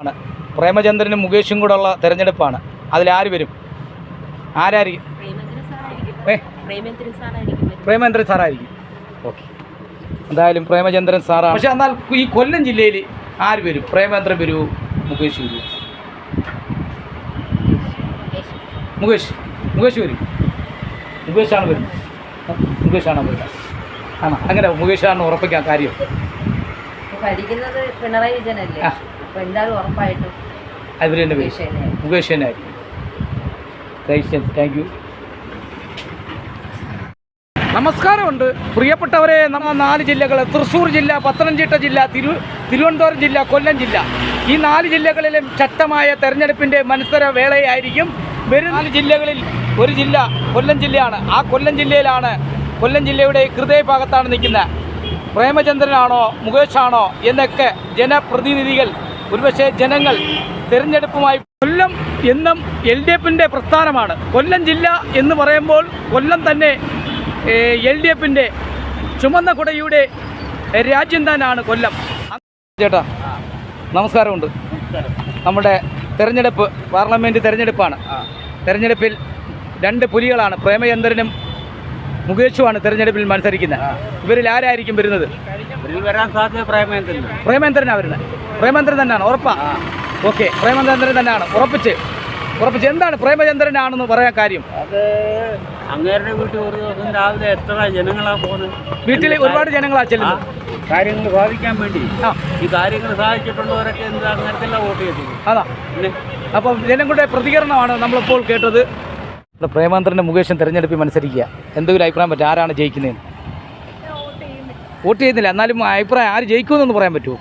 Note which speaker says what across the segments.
Speaker 1: ആണ്. പ്രേമചന്ദ്രനും മുകേഷും കൂടെ ഉള്ള തെരഞ്ഞെടുപ്പാണ് അതിലാര് വരും? ആരായിരിക്കും? ഏ?
Speaker 2: സാറായിരിക്കും വരുന്നത്.
Speaker 1: പ്രേമചന്ദ്രൻ സാറായിരിക്കും ഓക്കെ. എന്തായാലും പ്രേമചന്ദ്രൻ സാറാണ് പക്ഷെ എന്നാൽ ഈ കൊല്ലം ജില്ലയിൽ ആര് വരും? പ്രേമചന്ദ്രൻ വരൂ മുകേഷ് വരൂ. മുകേഷ്. മുകേഷ് വരും. മുകേഷാണ് വരുന്നത് മുകേഷാണ് വരുന്നത് ആണോ? അങ്ങനെ മുകേഷാണ് ഉറപ്പിക്കാൻ കാര്യം.
Speaker 2: ഭരിക്കുന്നത് പിണറായി വിജയനല്ലേ? എന്തായാലും ഉറപ്പായിട്ടും
Speaker 1: അവർ തന്നെ വരും
Speaker 2: മുകേഷ് തന്നെ.
Speaker 1: മുകേഷ് തന്നെ ആയിരിക്കും താങ്ക് യു നമസ്കാരമുണ്ട്. പ്രിയപ്പെട്ടവരെ നമ്മൾ നാല് ജില്ലകൾ തൃശ്ശൂർ ജില്ല പത്തനംതിട്ട ജില്ല തിരു തിരുവനന്തപുരം ജില്ല കൊല്ലം ജില്ല. ഈ നാല് ജില്ലകളിലും ശക്തമായ തെരഞ്ഞെടുപ്പിന്റെ മത്സര വേളയായിരിക്കും. വരും നാല് ജില്ലകളിൽ ഒരു ജില്ല കൊല്ലം ജില്ലയാണ്. ആ കൊല്ലം ജില്ലയിലാണ് കൊല്ലം ജില്ലയുടെ ഹൃദയഭാഗത്താണ് നിൽക്കുന്നത്. പ്രേമചന്ദ്രനാണോ മുകേഷാണോ എന്നൊക്കെ ജനപ്രതിനിധികൾ ഒരുപക്ഷെ ജനങ്ങൾ തിരഞ്ഞെടുപ്പുമായി കൊല്ലം എന്നും എൽ ഡി എഫിന്റെ പ്രസ്ഥാനമാണ്. കൊല്ലം ജില്ല എന്ന് പറയുമ്പോൾ കൊല്ലം തന്നെ എൽ ഡി എഫിന്റെ ചുമന്ന കുടയുടെ രാജ്യം തന്നെയാണ് കൊല്ലം. ചേട്ടാ നമസ്കാരമുണ്ട്. നമ്മുടെ തെരഞ്ഞെടുപ്പ് പാർലമെന്റ് തെരഞ്ഞെടുപ്പാണ്. തെരഞ്ഞെടുപ്പിൽ രണ്ട് പുലികളാണ് പ്രേമചന്ദ്രനും മുകേഷുമാണ് തെരഞ്ഞെടുപ്പിൽ മത്സരിക്കുന്നത്. ഇവരിൽ ആരായിരിക്കും വരുന്നത്?
Speaker 3: വരാൻ സാധ്യത പ്രേമേന്ദ്രൻ
Speaker 1: പ്രേമേന്ദ്രനാണ് വരുന്നത്. പ്രേമേന്ദ്രൻ തന്നെയാണ് ഉറപ്പാ. ഓക്കെ പ്രേമചന്ദ്രൻ തന്നെയാണ് ഉറപ്പിച്ച്. ഉറപ്പിച്ച്. എന്താണ് പ്രേമചന്ദ്രനാണെന്ന് പറയാൻ കാര്യം?
Speaker 3: അത് അങ്ങേരുടെ വീട്ടിൽ ഒരു ദിവസം രാവിലെ എത്ര ജനങ്ങളാ പോകുന്നത്?
Speaker 1: വീട്ടിൽ ഒരുപാട് ജനങ്ങളാ ചെല്ലുന്നത്.
Speaker 3: കാര്യങ്ങൾ സാധിക്കാൻ വേണ്ടി. ഈ കാര്യങ്ങൾ സാധിച്ചിട്ടുള്ളവരൊക്കെ എന്താ അങ്ങനത്തെ വോട്ട് ചെയ്തു
Speaker 1: അതാ.
Speaker 3: പിന്നെ?
Speaker 1: അപ്പം ജനങ്ങളുടെ പ്രതികരണമാണ് നമ്മളിപ്പോൾ കേട്ടത്. ഇവിടെ പ്രേമാന്തരന്റെ മുകേഷൻ തിരഞ്ഞെടുപ്പിൽ മത്സരിക്കുക. എന്തെങ്കിലും അഭിപ്രായം പറ്റും ആരാണ് ജയിക്കുന്നതെന്ന്? വോട്ട് ചെയ്യുന്നില്ല. എന്നാലും അഭിപ്രായം ആര് ജയിക്കുമെന്നൊന്ന് പറയാൻ പറ്റുമോ?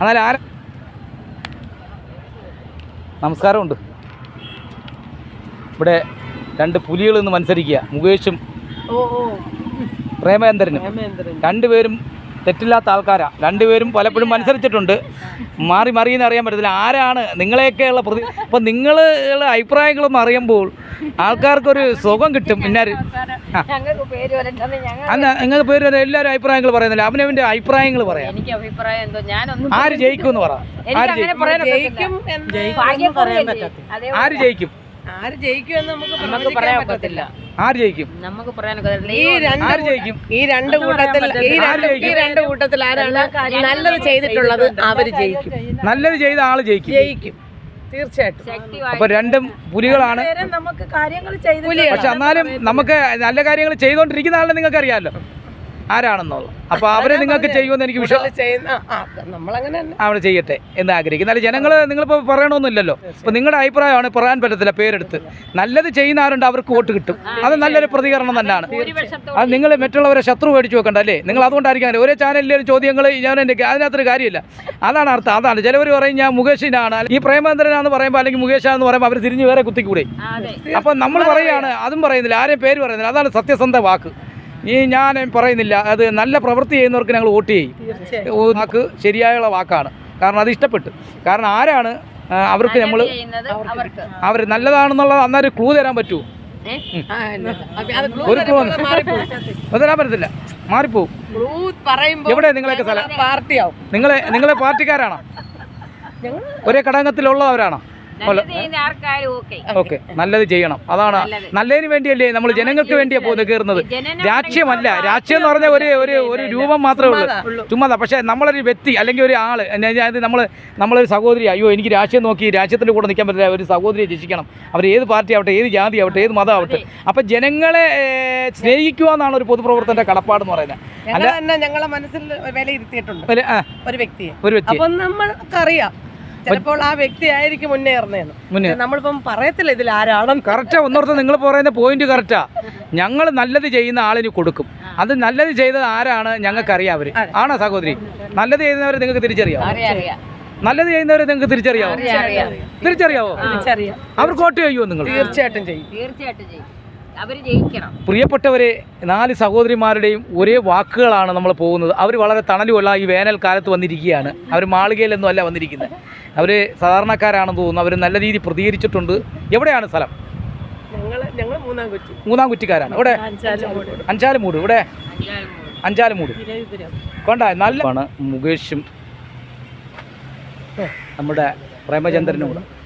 Speaker 1: എന്നാലും ആര നമസ്കാരമുണ്ട്. ഇവിടെ രണ്ട് പുലികൾ നിന്ന് മത്സരിക്കുക. മുകേഷും പ്രേമേന്ദ്രനും. രണ്ടുപേരും തെറ്റില്ലാത്ത ആൾക്കാരാണ് രണ്ടുപേരും പലപ്പോഴും മത്സരിച്ചിട്ടുണ്ട്. മാറി മറിയെന്ന് അറിയാൻ പറ്റത്തില്ല. ആരാണ് നിങ്ങളെയൊക്കെയുള്ള പ്രതി അപ്പം നിങ്ങളുടെ അഭിപ്രായങ്ങളൊന്നും അറിയുമ്പോൾ ആൾക്കാർക്കൊരു സുഖം കിട്ടും. ഇന്നാര് അല്ല നിങ്ങൾക്ക് പേര് വരെ എല്ലാവരും അഭിപ്രായങ്ങൾ പറയുന്നില്ല. അവനവന്റെ അഭിപ്രായങ്ങൾ പറയാം.
Speaker 2: എനിക്ക് ജയിക്കും എന്തോ? ഞാനൊന്നും
Speaker 1: ആര് ജയിക്കുമെന്ന് പറ. ആര് ജയിക്കും?
Speaker 2: ആര്
Speaker 4: ജയിക്കും എന്ന്
Speaker 1: ആര് ജയിക്കും?
Speaker 4: ആര് ജയിക്കുമെന്ന് നമുക്ക്
Speaker 2: പറയാൻ ഒക്കത്തില്ല
Speaker 1: ആര് ജയിക്കും?
Speaker 2: നമുക്ക് പറയാനൊക്കെ
Speaker 4: ഈ രണ്ട്
Speaker 1: ജയിക്കും?
Speaker 4: ഈ രണ്ട് കൂട്ടത്തിൽ ഈ രണ്ട് ഈ രണ്ട് കൂട്ടത്തിൽ ആരാണ് നല്ലത് ചെയ്തിട്ടുള്ളത്? അവർ ജയിക്കും.
Speaker 1: നല്ലത് ചെയ്ത ആൾ ജയിക്കും.
Speaker 4: ജയിക്കും. തീർച്ചയായിട്ടും.
Speaker 1: അപ്പൊ രണ്ടും പുലികളാണ്.
Speaker 4: നമുക്ക് കാര്യങ്ങൾ ചെയ്ത്
Speaker 1: പക്ഷെ എന്നാലും നമുക്ക് നല്ല കാര്യങ്ങൾ ചെയ്തുകൊണ്ടിരിക്കുന്ന ആളെ നിങ്ങൾക്ക് അറിയാമല്ലോ ആരാണെന്നുള്ളത് അപ്പൊ അവരെ നിങ്ങൾക്ക് ചെയ്യുമെന്ന് എനിക്ക് വിശ്വാസം അവിടെ ചെയ്യട്ടെ എന്ന് ആഗ്രഹിക്കുന്നു. അല്ല ജനങ്ങൾ നിങ്ങളിപ്പോൾ പറയണമെന്നില്ലല്ലോ അപ്പോൾ നിങ്ങളുടെ അഭിപ്രായമാണ് പറയാൻ പറ്റത്തില്ല പേരെടുത്ത്. നല്ലത് ചെയ്യുന്ന ആരുണ്ട് അവർക്ക് വോട്ട് കിട്ടും. അത് നല്ലൊരു പ്രതികരണം തന്നെയാണ്. അത് നിങ്ങൾ മറ്റുള്ളവരെ ശത്രു മേടിച്ച് വെക്കണ്ട അല്ലേ? നിങ്ങൾ അതുകൊണ്ടായിരിക്കും ഒരേ ചാനലിലെ ചോദ്യങ്ങൾ ഞാൻ എന്റെ അതിനകത്തൊരു കാര്യമില്ല. അതാണ് അർത്ഥം. അതാണ്. ചിലവർ പറയും ഞാൻ മുകേഷിനാണ്. ഈ പ്രേമേന്ദ്രനാന്ന് പറയുമ്പോൾ അല്ലെങ്കിൽ മുകേഷാന്ന് പറയുമ്പോൾ അവർ തിരിഞ്ഞ് വേറെ കുത്തിക്കൂടെ.
Speaker 2: അപ്പൊ അതെ.
Speaker 1: അപ്പം നമ്മൾ പറയുകയാണ് അതും പറയുന്നില്ല. ആരെയും പേര് പറയുന്നില്ല. അതാണ് സത്യസന്ധ വാക്ക്. ഈ ഞാൻ പറയുന്നില്ല. അത് നല്ല പ്രവൃത്തി ചെയ്യുന്നവർക്ക് ഞങ്ങൾ വോട്ട് ചെയ്യും. വാക്ക് ശരിയായുള്ള വാക്കാണ്. കാരണം അത് ഇഷ്ടപ്പെട്ടു. കാരണം ആരാണ് അവർക്ക് നമ്മൾ അവർ നല്ലതാണെന്നുള്ളത് അന്നേരം ക്ലൂ തരാൻ
Speaker 4: blue
Speaker 1: ഒരു ക്ലൂ തരാൻ പറ്റത്തില്ല. മാറിപ്പോവും. എവിടെ നിങ്ങളൊക്കെ സ്ഥലം?
Speaker 4: പാർട്ടിയാവും.
Speaker 1: നിങ്ങളെ നിങ്ങളെ പാർട്ടിക്കാരാണോ? ഒരേ ഘടകത്തിലുള്ളവരാണോ
Speaker 2: ഓക്കെ.
Speaker 1: ഓക്കെ. നല്ലത് ചെയ്യണം. അതാണ് നല്ലതിന് വേണ്ടിയല്ലേ നമ്മൾ ജനങ്ങൾക്ക് വേണ്ടിയാ പോകുന്നത് കയറുന്നത്?
Speaker 2: രാക്ഷ്യമല്ല
Speaker 1: രാഷ്ട്രീയമല്ല രാഷ്ട്രീയം എന്ന് പറഞ്ഞാൽ ഒരു ഒരു ഒരു രൂപം മാത്രമേ ഉള്ളൂ. ചുമ്മാതാ. പക്ഷേ നമ്മളൊരു വ്യക്തി അല്ലെങ്കിൽ ഒരു ആൾ. അതായത് നമ്മൾ നമ്മളൊരു സഹോദരി അയ്യോ എനിക്ക് രാഷ്ട്രീയം നോക്കി രാജ്യത്തിന്റെ കൂടെ നിൽക്കാൻ പറ്റില്ല. ഒരു സഹോദരിയെ രക്ഷിക്കണം. അവർ ഏത് പാർട്ടി ആവട്ടെ ഏത് ജാതി ആവട്ടെ ഏത് മതം ആവട്ടെ. അപ്പം ജനങ്ങളെ സ്നേഹിക്കുക എന്നാണ് ഒരു പൊതുപ്രവർത്തന്റെ കടപ്പാടെന്ന് പറയുന്നത്.
Speaker 4: അല്ല തന്നെ ഞങ്ങളെ മനസ്സിൽ വിലയിരുത്തിയിട്ടുണ്ട്.
Speaker 1: ഒരു
Speaker 4: വ്യക്തിയെ.
Speaker 1: ഒരു വ്യക്തി
Speaker 4: അപ്പൊ നമ്മൾക്കറിയാം. ചിലപ്പോൾ ആ വ്യക്തി ആയിരിക്കും മുന്നേറുന്നതെന്ന് നമ്മളിപ്പം പറയത്തില്ല ഇതിൽ ആരാണെന്ന്.
Speaker 1: കറക്റ്റാ ഒന്നോർത്ത് നിങ്ങൾ പറയുന്ന പോയിന്റ് കറക്റ്റാ ഞങ്ങൾ നല്ലത് ചെയ്യുന്ന ആളിന് കൊടുക്കും. അത് നല്ലത് ചെയ്തത് ആരാണ് ഞങ്ങൾക്കറിയാം അവർ. ആണോ സഹോദരി? നല്ലത് ചെയ്യുന്നവരെ നിങ്ങൾക്ക് തിരിച്ചറിയാം
Speaker 2: അറിയാം. അറിയാം
Speaker 1: നല്ലത് ചെയ്യുന്നവരെ നിങ്ങൾക്ക് തിരിച്ചറിയാവോ?
Speaker 2: അറിയാം
Speaker 1: തിരിച്ചറിയാവോ?
Speaker 4: തിരിച്ചറിയാം.
Speaker 1: അവർക്ക് വോട്ട് ചെയ്യുമോ നിങ്ങൾ?
Speaker 4: തീർച്ചയായിട്ടും ചെയ്യും.
Speaker 2: തീർച്ചയായിട്ടും ചെയ്യും. അവർ ജയിക്കണം.
Speaker 1: പ്രിയപ്പെട്ടവരെ നാല് സഹോദരിമാരുടെയും ഒരേ വാക്കുകളാണ് നമ്മൾ പോകുന്നത്. അവർ വളരെ തണലുമല്ല ഈ വേനൽക്കാലത്ത് വന്നിരിക്കുകയാണ്. അവർ മാളികയിലൊന്നും അല്ല വന്നിരിക്കുന്നത്. അവർ സാധാരണക്കാരാണെന്ന് തോന്നുന്നു. അവർ നല്ല രീതിയിൽ പ്രതികരിച്ചിട്ടുണ്ട്. എവിടെയാണ് സ്ഥലം?
Speaker 4: മൂന്നാം
Speaker 1: കുറ്റിക്കാരാണ് ഇവിടെ അഞ്ചാലുമൂട്. ഇവിടെ അഞ്ചാലുമൂട്. കൊണ്ട നല്ല മുകേഷും നമ്മുടെ പ്രേമചന്ദ്രനും കൂടെ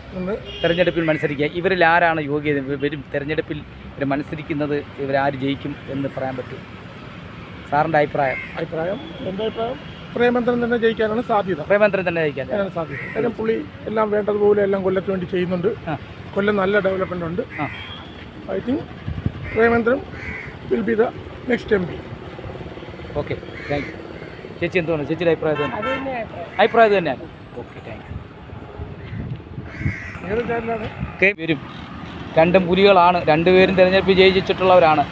Speaker 1: തെരഞ്ഞെടുപ്പിൽ മത്സരിക്കുക. ഇവരിൽ ആരാണ് യോഗ്യത? വരും തെരഞ്ഞെടുപ്പിൽ ഇവർ മത്സരിക്കുന്നത് ഇവരാര് ജയിക്കും എന്ന് പറയാൻ പറ്റും? സാറിന്റെ അഭിപ്രായം?
Speaker 5: അഭിപ്രായം? എന്റെ അഭിപ്രായം? പ്രേമേന്ദ്രൻ തന്നെ ജയിക്കാനാണ് സാധ്യത.
Speaker 1: പ്രേമേന്ദ്രൻ തന്നെ
Speaker 5: ജയിക്കാനാണ് സാധ്യത. കാരണം പുള്ളി എല്ലാം വേണ്ടതുപോലെ എല്ലാം കൊല്ലത്ത് വേണ്ടി ചെയ്യുന്നുണ്ട്.
Speaker 1: ആ.
Speaker 5: കൊല്ലം നല്ല ഡെവലപ്മെന്റ് ഉണ്ട്.
Speaker 1: ആ.
Speaker 5: I think Premendran will be the next M P
Speaker 1: okay thank you ചേച്ചി എന്താണ് ചേച്ചിയുടെ അഭിപ്രായം തന്നെ അഭിപ്രായം. തന്നെയാണ് ഓക്കെ താങ്ക് യു വരും രണ്ടും പുലികളാണ്. രണ്ടുപേരും തിരഞ്ഞെടുപ്പ് ജയിച്ചിട്ടുള്ളവരാണ്.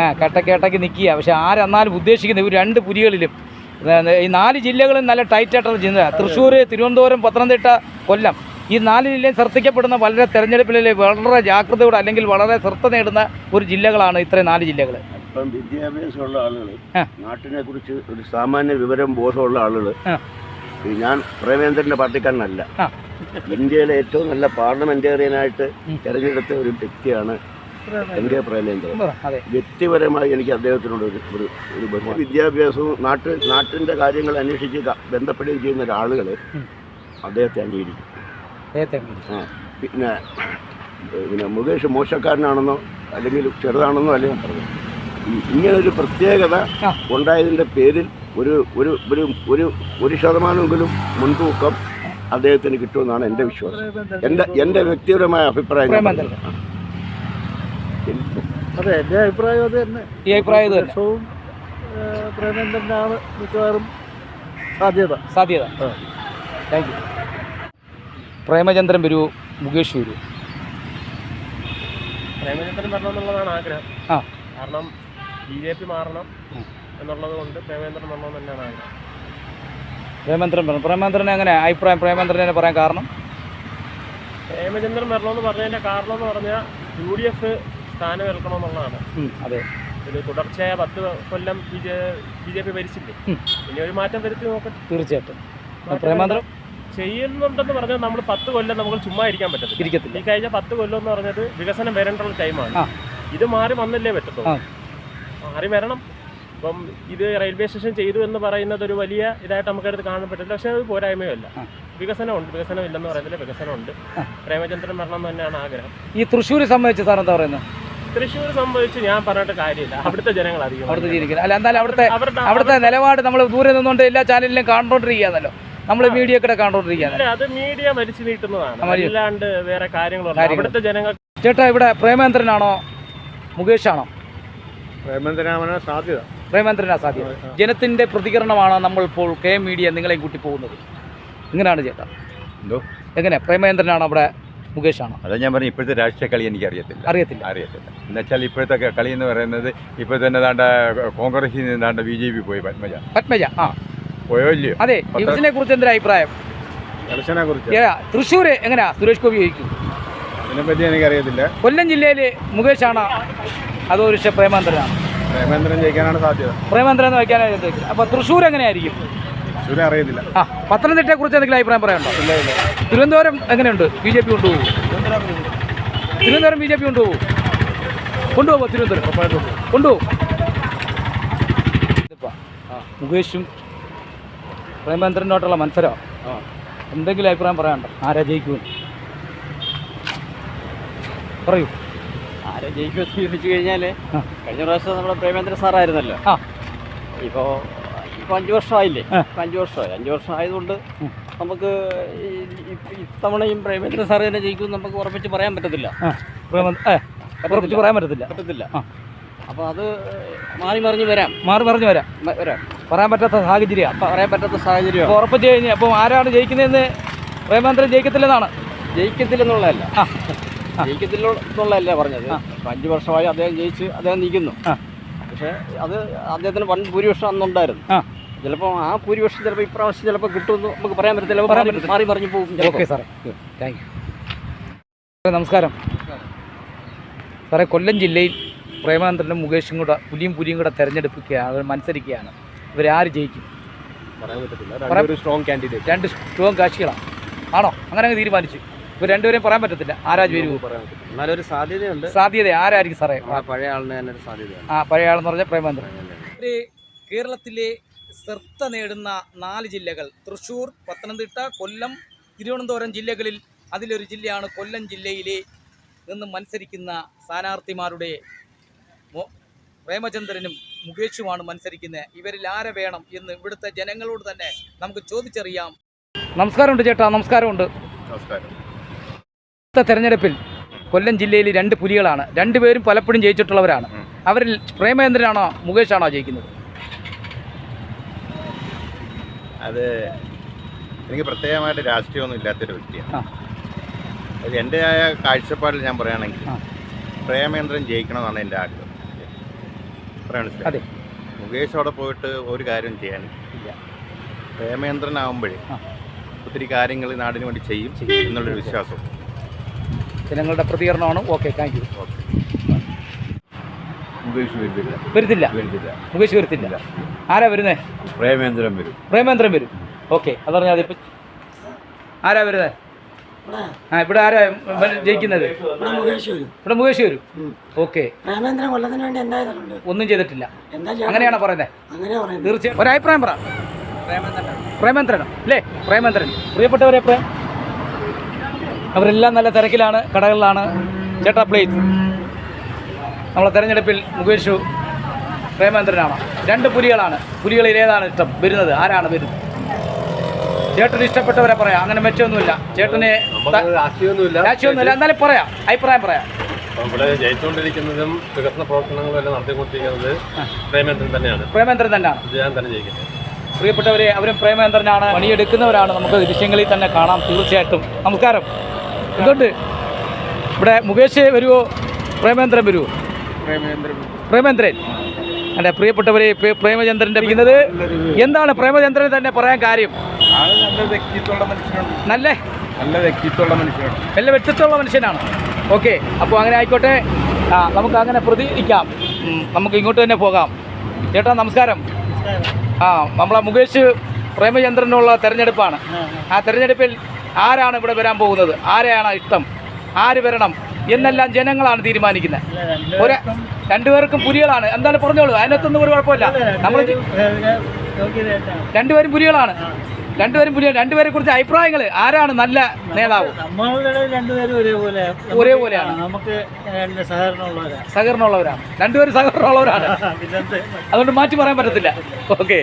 Speaker 1: ആ കട്ടക്കേട്ടയ്ക്ക് നിൽക്കുക പക്ഷെ ആരെന്നാലും ഉദ്ദേശിക്കുന്നത് ഇവർ രണ്ട് പുലികളിലും. ഈ നാല് ജില്ലകളും നല്ല ടൈറ്റായിട്ടുള്ള ജില്ല തൃശ്ശൂർ തിരുവനന്തപുരം പത്തനംതിട്ട കൊല്ലം. ഈ നാല് ജില്ലയും ശ്രദ്ധിക്കപ്പെടുന്ന വളരെ തെരഞ്ഞെടുപ്പിലെ വളരെ ജാഗ്രതയോടെ അല്ലെങ്കിൽ വളരെ ശ്രദ്ധ നേടുന്ന ഒരു ജില്ലകളാണ് ഇത്രയും നാല് ജില്ലകൾ
Speaker 6: ഇപ്പം വിദ്യാഭ്യാസമുള്ള ആളുകൾ. നാട്ടിനെ കുറിച്ച് ഒരു സാമാന്യ വിവരം ബോധമുള്ള ആളുകൾ ഞാൻ പ്രേമേന്ദ്രന്റെ പാർട്ടിക്കാരനല്ല. ഇന്ത്യയിലെ ഏറ്റവും നല്ല പാർലമെന്റേറിയനായിട്ട്. തെരഞ്ഞെടുത്ത ഒരു വ്യക്തിയാണ് എൻ കെ പ്രേമേന്ദ്രൻ വ്യക്തിപരമായി എനിക്ക് അദ്ദേഹത്തിനോട് ഒരു ഒരു ബഹുമാനം വിദ്യാഭ്യാസവും നാട്ടിൽ നാട്ടിന്റെ കാര്യങ്ങൾ അന്വേഷിച്ച് ബന്ധപ്പെടുകയും ചെയ്യുന്ന ഒരാളുകൾ അദ്ദേഹത്തെ അംഗീകരിക്കും. ആ പിന്നെ പിന്നെ മുകേഷ് മോശക്കാരനാണെന്നോ അല്ലെങ്കിൽ ചെറുതാണെന്നോ അല്ല ഞാൻ പറഞ്ഞത്. ഈ- ഇങ്ങനൊരു പ്രത്യേകത. ഉണ്ടായതിന്റെ പേരിൽ ഒരു ഒരു ഒരു ഒരു ഒരു ശതമാനമെങ്കിലും മുൻതൂക്കം അദ്ദേഹത്തിന് കിട്ടുമെന്നാണ് എന്റെ വിശ്വാസം. എന്റെ എന്റെ വ്യക്തിപരമായ അഭിപ്രായം
Speaker 1: പ്രേമേന്ദ്രൻ.
Speaker 5: അതെ എന്റെ അഭിപ്രായം അത് തന്നെ.
Speaker 1: ഈ അഭിപ്രായം തന്നെ.
Speaker 5: പ്രേമേന്ദ്രനാണ് മിക്കവാറും സാധ്യത.
Speaker 1: സാധ്യത. താങ്ക് യു പ്രേമചന്ദ്രൻ വരൂ മുകേഷ് വരൂ.
Speaker 7: പ്രേമചന്ദ്രൻ വരണമെന്നുള്ളതാണ് ആഗ്രഹം.
Speaker 1: ആ.
Speaker 7: കാരണം ബി ജെ പി മാറണം. എന്നുള്ളത് കൊണ്ട് പ്രേമചന്ദ്രൻ വരണമെന്ന് തന്നെയാണ് ആഗ്രഹം.
Speaker 1: പ്രേമേന്ദ്രൻ പറഞ്ഞു. പ്രേമചന്ദ്രനെ എങ്ങനെ അഭിപ്രായം? പ്രേമചന്ദ്രനെ പറയാൻ കാരണം?
Speaker 7: പ്രേമചന്ദ്രൻ വരണമെന്ന് പറഞ്ഞതിന്റെ കാരണം എന്ന് പറഞ്ഞാൽ യു ഡി എഫ് സ്ഥാനം ഏൽക്കണമെന്നുള്ളതാണ്
Speaker 1: ഉം, അതെ.
Speaker 7: ഒരു തുടർച്ചയായ പത്ത് കൊല്ലം B J B J P ഭരിച്ചില്ലേ. ഇനി ഒരു മാറ്റം വരുത്തി നോക്കട്ടെ.
Speaker 1: തീർച്ചയായിട്ടും. പ്രേമേന്ദ്രൻ
Speaker 7: ചെയ്യുന്നുണ്ടെന്ന് പറഞ്ഞാൽ നമ്മൾ പത്ത് കൊല്ലം നമുക്ക് ചുമ്മാ ഇരിക്കാൻ പറ്റത്തില്ല.
Speaker 1: ഇരിക്കത്തില്ല.
Speaker 7: ഈ കഴിഞ്ഞ പത്ത് കൊല്ലം എന്ന് പറഞ്ഞത് വികസനം വരേണ്ടുള്ള ടൈമാണ്. ഇത് മാറി വന്നില്ലേ. പറ്റത്തുള്ളൂ. മാറി വരണം. ഇപ്പം ഇത് റെയിൽവേ സ്റ്റേഷൻ ചെയ്തു എന്ന് പറയുന്നത് ഒരു വലിയ ഇതായിട്ട് നമുക്കടുത്ത് കാണാൻ പറ്റില്ല പക്ഷേ അത് പോരായ്മയല്ല. വികസനമുണ്ട്. വികസനം ഇല്ലെന്ന് പറയുന്നില്ല. വികസനമുണ്ട്. പ്രേമചന്ദ്രൻ വരണം തന്നെയാണ് ആഗ്രഹം.
Speaker 1: ഈ തൃശ്ശൂർ സംബന്ധിച്ച് സാർ എന്താ പറയുന്നത്?
Speaker 7: തൃശ്ശൂർ സംബന്ധിച്ച് ഞാൻ പറഞ്ഞിട്ട് കാര്യമില്ല. അവിടുത്തെ ജനങ്ങൾ അറിയും
Speaker 1: അവിടുത്തെ ജീവിക്കുന്നത്. അല്ല എന്തായാലും അവിടുത്തെ അവിടുത്തെ നിലപാട് നമ്മൾ ദൂരെ നിന്നുകൊണ്ട് എല്ലാ ചാനലിലും കണ്ടോണ്ടിരിക്കുകയാണല്ലോ നമ്മൾ മീഡിയ ഒക്കെ കണ്ടോണ്ടിരിക്കുകയാണ്
Speaker 7: അത് മീഡിയ മരിച്ചു നീട്ടുന്നതാണ്. അല്ലാണ്ട് വേറെ
Speaker 1: കാര്യങ്ങളൊന്നും.
Speaker 7: അവിടുത്തെ ജനങ്ങൾ
Speaker 1: ചേട്ടാ ഇവിടെ പ്രേമേന്ദ്രനാണോ? മുകേഷാണോ?
Speaker 5: പ്രേമേന്ദ്രനാവാനാണ് സാധ്യത.
Speaker 1: പ്രേമേന്ദ്രനാ സാധ്യത ജനത്തിന്റെ പ്രതികരണമാണ് നമ്മൾ ഇപ്പോൾ കെ മീഡിയ നിങ്ങളെയും കൂട്ടി പോകുന്നത്. ഇങ്ങനെയാണ് ചേട്ടാ.
Speaker 8: എന്തോ?
Speaker 1: എങ്ങനെ? പ്രേമേന്ദ്രനാണ് അവിടെ മുകേഷാണോ?
Speaker 8: അതാ ഞാൻ പറഞ്ഞു ഇപ്പോഴത്തെ രാഷ്ട്രീയ കളി എനിക്ക് അറിയത്തില്ല.
Speaker 1: അറിയത്തില്ല.
Speaker 8: അറിയത്തില്ല എന്നുവെച്ചാൽ ഇപ്പോഴത്തെ കളി എന്ന് പറയുന്നത് ഇപ്പോൾ തന്നെ ദാണ്ട കോൺഗ്രസിൽ നിന്ന് ദാണ്ട ബി ജെ പി പോയി പത്മജ.
Speaker 1: പത്മജ ആ.
Speaker 8: പോയോ ഇല്ലയോ?
Speaker 1: അതെ ഇതിനെ കുറിച്ച് എന്തൊരു അഭിപ്രായം?
Speaker 5: ഇലക്ഷനെ കുറിച്ച്.
Speaker 1: തൃശ്ശൂർ തൃശ്ശൂര് എങ്ങനെയാ സുരേഷ് ഗോപി ചോദിക്കും
Speaker 5: അതിനെപ്പറ്റി എനിക്കറിയത്തില്ല.
Speaker 1: കൊല്ലം ജില്ലയിൽ മുകേഷാണ്? അതോ ഒരു പ്രേമേന്ദ്രനാണ്
Speaker 5: പ്രേമേന്ദ്രൻ ജയിക്കാനാണ് സാധ്യത.
Speaker 1: പ്രേമേന്ദ്രൻ എന്ന് വയ്ക്കാനാണ് അപ്പോൾ തൃശ്ശൂർ എങ്ങനെയായിരിക്കും?
Speaker 5: തൃശ്ശൂർ അറിയത്തില്ല.
Speaker 1: ആ പത്തനംതിട്ടയെ കുറിച്ച് എന്തെങ്കിലും അഭിപ്രായം പറയാനുണ്ടോ? തിരുവനന്തപുരം എങ്ങനെയുണ്ട്? ബി ജെ പി കൊണ്ടുപോകും തിരുവനന്തപുരം ബി ജെ പി കൊണ്ടുപോകും കൊണ്ടുപോകുമോ തിരുവനന്തപുരം? കൊണ്ടുപോകും. മുകേഷും പ്രേമേന്ദ്രനോട്ടുള്ള മത്സരം. എന്തെങ്കിലും അഭിപ്രായം പറയാനുണ്ടോ? ആരാ ജയിക്കുമെന്ന്? പറയൂ.
Speaker 9: ആരെ ജയിക്കുമെന്ന് ചോദിച്ചു കഴിഞ്ഞാൽ കഴിഞ്ഞ പ്രാവശ്യം നമ്മുടെ പ്രേമേന്ദ്ര സാറായിരുന്നല്ലോ.
Speaker 1: ഇപ്പോ
Speaker 9: ഇപ്പോൾ ഇപ്പോൾ അഞ്ച് വർഷമായില്ലേ?
Speaker 1: അഞ്ചു
Speaker 9: ഇപ്പം അഞ്ച് വർഷമായി. അഞ്ച് വർഷം ആയതുകൊണ്ട് നമുക്ക് ഇത്തവണയും പ്രേമേന്ദ്ര സാറ് തന്നെ ജയിക്കും നമുക്ക് ഉറപ്പിച്ച് പറയാൻ പറ്റത്തില്ല.
Speaker 1: ഉറപ്പിച്ച് പറയാൻ പറ്റത്തില്ല.
Speaker 9: പറ്റത്തില്ല. അപ്പോൾ അത് മാറി മറിഞ്ഞ് വരാം.
Speaker 1: മാറി മറിഞ്ഞ് വരാം.
Speaker 9: വരാം.
Speaker 1: പറയാൻ പറ്റാത്ത
Speaker 9: സാഹചര്യം. പറയാൻ പറ്റാത്ത
Speaker 1: സാഹചര്യം ഉറപ്പിച്ച് കഴിഞ്ഞ് അപ്പോൾ ആരാണ് ജയിക്കുന്നതെന്ന് പ്രേമേന്ദ്രൻ ജയിക്കത്തില്ലെന്നാണ്.
Speaker 9: ജയിക്കത്തില്ലെന്നുള്ളതല്ല.
Speaker 1: ആ. ആ.
Speaker 9: ജയിക്കത്തില്ല എന്നുള്ളതല്ല പറഞ്ഞത് അഞ്ച് വർഷമായി അദ്ദേഹം ജയിച്ച് അദ്ദേഹം നിൽക്കുന്നു.
Speaker 1: ആ.
Speaker 9: പക്ഷേ അത് അദ്ദേഹത്തിന് വൻ ഭൂരിപക്ഷം അന്നുണ്ടായിരുന്നു. ചിലപ്പോൾ ആ ഭൂരിപക്ഷം ചിലപ്പോൾ ഇപ്രാവശ്യം ചിലപ്പോൾ കിട്ടുമെന്ന് നമുക്ക് പറയാൻ പറ്റത്തില്ല. മാറി- പറഞ്ഞു പോകും.
Speaker 1: ഓക്കെ സാറേ താങ്ക് യു നമസ്കാരം. സാറേ കൊല്ലം ജില്ലയിൽ പ്രേമാനന്ദനും മുകേഷും കൂടെ പുലിയും പുലിയും കൂടെ തെരഞ്ഞെടുപ്പിക്കുകയാണ്. അവർ മത്സരിക്കുകയാണ്. ഇവരാര് ജയിക്കും?
Speaker 7: പറയാൻ പറ്റത്തില്ല. സ്ട്രോങ് കാൻഡിഡേറ്റ്
Speaker 1: രണ്ട് സ്ട്രോങ് കാശികളാണ് ആണോ? അങ്ങനെ അങ്ങ് തീരുമാനിച്ചു. ഇവർ രണ്ടുപേരും പറയാൻ പറ്റത്തില്ല. ആരാജ് വരും
Speaker 7: പറയാൻ എന്നാലൊരു സാധ്യതയുണ്ട്.
Speaker 1: സാധ്യത ആരായിരിക്കും സാറേ?
Speaker 7: പഴയ ആളിന് തന്നെ ഒരു സാധ്യതയാണ്
Speaker 1: ആ പഴയ ആളെന്ന് പറഞ്ഞാൽ പ്രേമേന്ദ്രൻ കേരളത്തിലെ ശ്രദ്ധ നേടുന്ന നാല് ജില്ലകൾ തൃശൂർ പത്തനംതിട്ട കൊല്ലം തിരുവനന്തപുരം ജില്ലകളിൽ അതിലൊരു ജില്ലയാണ് കൊല്ലം ജില്ലയിലെ നിന്ന് മത്സരിക്കുന്ന സ്ഥാനാർത്ഥിമാരുടെ പ്രേമചന്ദ്രനും മുകേഷുമാണ് മത്സരിക്കുന്നത്. ഇവരിൽ ആരെ വേണം എന്ന് ഇവിടുത്തെ ജനങ്ങളോട് തന്നെ നമുക്ക് ചോദിച്ചറിയാം. നമസ്കാരമുണ്ട് ചേട്ടാ നമസ്കാരമുണ്ട്.
Speaker 8: നമസ്കാരം.
Speaker 1: അടുത്ത തെരഞ്ഞെടുപ്പിൽ കൊല്ലം ജില്ലയിൽ രണ്ട് പുലികളാണ്. രണ്ടുപേരും പലപ്പോഴും ജയിച്ചിട്ടുള്ളവരാണ്. അവരിൽ പ്രേമചന്ദ്രനാണോ മുകേഷാണോ ജയിക്കുന്നത്?
Speaker 8: അത് എനിക്ക് പ്രത്യേകമായിട്ട് രാഷ്ട്രീയമൊന്നും ഇല്ലാത്തൊരു വ്യക്തിയാണ്. എന്റെ ആയ കാഴ്ചപ്പാടിൽ ഞാൻ പറയുകയാണെങ്കിൽ പ്രേമേന്ദ്രൻ ജയിക്കണമെന്നാണ് എന്റെ ആഗ്രഹം.
Speaker 1: അതെ.
Speaker 8: മുകേഷ് അവിടെ പോയിട്ട് ഒരു കാര്യം ചെയ്യാൻ
Speaker 1: ഇല്ല.
Speaker 8: പ്രേമേന്ദ്രനാവുമ്പോഴേ. ഒത്തിരി കാര്യങ്ങൾ നാടിന് വേണ്ടി ചെയ്യും എന്നുള്ളൊരു വിശ്വാസം
Speaker 1: ജനങ്ങളുടെ പ്രതികരണമാണ്. ഓക്കെ താങ്ക് യു വരുത്തില്ല മുകേഷ് വരുത്തില്ല ആരാ വരുന്നേ?
Speaker 8: പ്രേമേന്ദ്രൻ വരും.
Speaker 1: പ്രേമേന്ദ്രൻ വരും. ഓക്കെ അതറിഞ്ഞാൽ അതിപ്പോ ആരാ വരുന്നത് ആ ഇവിടെ ആരാ ജയിക്കുന്നത്? ഇവിടെ മുകേഷ് വരും. ഓക്കെ
Speaker 4: പ്രേമേന്ദ്രൻ കൊല്ലത്തിന് വേണ്ടി എന്താ
Speaker 1: ഒന്നും ചെയ്തിട്ടില്ല.
Speaker 4: എന്താ
Speaker 1: അങ്ങനെയാണോ പറയുന്നത്
Speaker 4: അങ്ങനെയാ പറയുന്നത്.
Speaker 1: തീർച്ചയായും ഒരഭിപ്രായം പറ. പ്രേമേന്ദ്രൻ അല്ലേ? പ്രേമേന്ദ്രൻ. പ്രിയപ്പെട്ടവരെ പ്രേം അവരെല്ലാം നല്ല തിരക്കിലാണ് കടകളിലാണ്. ചേട്ടാ പ്ലീസ് നമ്മളെ തെരഞ്ഞെടുപ്പിൽ മുകേഷു പ്രേമേന്ദ്രനാണ് രണ്ട് പുലികളാണ്. പുലികളിൽ ഏതാണ് ഇഷ്ടം? വരുന്നത്. ആരാണ് വരുന്നത്? ചേട്ടന് ഇഷ്ടപ്പെട്ടവരെ പറയാം. അങ്ങനെ മെച്ചമൊന്നുമില്ല. ചേട്ടനെ
Speaker 7: രാഷ്ട്രീയമൊന്നുമില്ല.
Speaker 1: എന്നാലും പറയാം. അഭിപ്രായം പറയാം.
Speaker 7: ഇവിടെ ജയിച്ചുകൊണ്ടിരിക്കുന്നതും വികസന പ്രവർത്തനങ്ങളും നടത്തിക്കൊണ്ടിരിക്കുന്നത് പ്രേമേന്ദ്രൻ തന്നെയാണ്.
Speaker 1: പ്രേമേന്ദ്രൻ തന്നെയാണ്.
Speaker 7: ഞാൻ തന്നെ ജയിക്കുന്നത്.
Speaker 1: പ്രിയപ്പെട്ടവരെ അവരും പ്രേമേന്ദ്രനാണ് പണിയെടുക്കുന്നവരാണ്. നമുക്ക് ദൃശ്യങ്ങളിൽ തന്നെ കാണാം. തീർച്ചയായിട്ടും. നമസ്കാരം. എന്തുണ്ട് ഇവിടെ മുകേഷ് വരുമോ പ്രേമേന്ദ്രൻ വരുമോ പ്രേമേന്ദ്രൻ എന്റെ പ്രിയപ്പെട്ടവരെ പ്രേമചന്ദ്രന്റെ ഇരിക്കുന്നത് എന്താണ് പ്രേമചന്ദ്രൻ തന്നെ പറയാൻ കാര്യം?
Speaker 8: ആൾ നല്ല വ്യക്തിത്വമുള്ള മനുഷ്യനാണ്.
Speaker 1: നല്ല?
Speaker 8: നല്ല വ്യക്തിത്വമുള്ള മനുഷ്യനാണ്.
Speaker 1: നല്ല വ്യക്തിത്വമുള്ള മനുഷ്യനാണ്. ഓക്കെ അപ്പോൾ അങ്ങനെ ആയിക്കോട്ടെ. ആ നമുക്ക് അങ്ങനെ പ്രതികരിക്കാം നമുക്ക് ഇങ്ങോട്ട് തന്നെ പോകാം. ചേട്ടാ നമസ്കാരം. ആ നമ്മളെ മുകേഷ് പ്രേമചന്ദ്രനുള്ള തെരഞ്ഞെടുപ്പാണ്. ആ തെരഞ്ഞെടുപ്പിൽ ആരാണ് ഇവിടെ വരാൻ പോകുന്നത്? ആരെയാണ് ഇഷ്ടം? ആര് വരണം? എന്നെല്ലാം ജനങ്ങളാണ് തീരുമാനിക്കുന്നത്. ഒരു രണ്ടുപേർക്കും പുലികളാണ്. എന്താണ് പറഞ്ഞോളൂ? അതിനകത്തൊന്നും ഒരു കുഴപ്പമില്ല. നമ്മൾ രണ്ടുപേരും പുലികളാണ്. രണ്ടുപേരും പുലികൾ രണ്ടുപേരെ കുറിച്ച് അഭിപ്രായങ്ങൾ ആരാണ് നല്ല നേതാവ്? ഒരേപോലെയാണ്.
Speaker 9: നമുക്ക്
Speaker 1: സഹകരണമുള്ളവരാണ്. രണ്ടുപേരും സഹകരണമുള്ളവരാണ്. അതുകൊണ്ട് മാറ്റി പറയാൻ പറ്റത്തില്ല. ഓക്കെ.